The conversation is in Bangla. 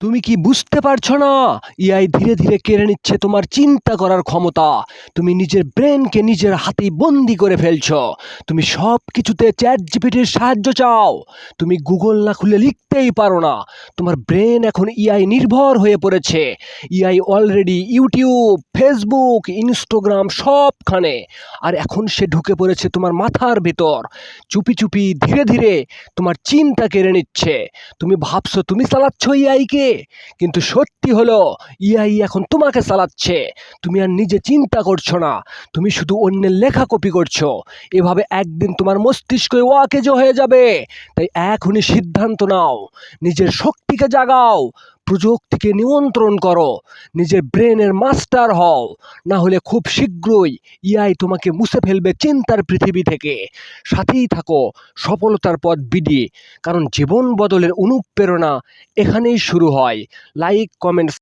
তুমি কি বুঝতে পারছ না? ইআই ধীরে ধীরে কেড়ে নিচ্ছে তোমার চিন্তা করার ক্ষমতা। তুমি নিজের ব্রেনকে নিজের হাতেই বন্দি করে ফেলছ। তুমি সব কিছুতে চ্যাট জিপিটির সাহায্য চাও। তুমি গুগল না খুলে লিখতেই পারো না। তোমার ব্রেন এখন ইআই নির্ভর হয়ে পড়েছে। AI already YouTube Facebook Instagram সবখানে। আর এখন সে ঢুকে পড়েছে তোমার মাথার ভেতর। চুপি চুপি ধীরে ধীরে তোমার চিন্তা কেড়ে নিচ্ছে। তুমি ভাবছ, তুমি চালাচ্ছ ইআইকে কিন্তু সত্যি হলো ইআই এখন তোমাকে চালাচ্ছে। তুমি আর নিজে চিন্তা করছ না। তুমি শুধু অন্যের লেখা কপি করছ। এভাবে একদিন তোমার মস্তিষ্ক ওয়াকেজ হয়ে যাবে। তাই এখনই সিদ্ধান্ত নাও। নিজের শক্তিকে জাগাও, প্রযুক্তিকে নিয়ন্ত্রণ করো, নিজের ব্রেনের মাস্টার হও, না হলে খুব শীঘ্রই ইয়াই তোমাকে মুছে ফেলবে চিন্তার পৃথিবী থেকে। সাথেই থাকো, সফলতার পথ বিডি, কারণ জীবন বদলের অনুপ্রেরণা এখানেই শুরু হয়। Like comments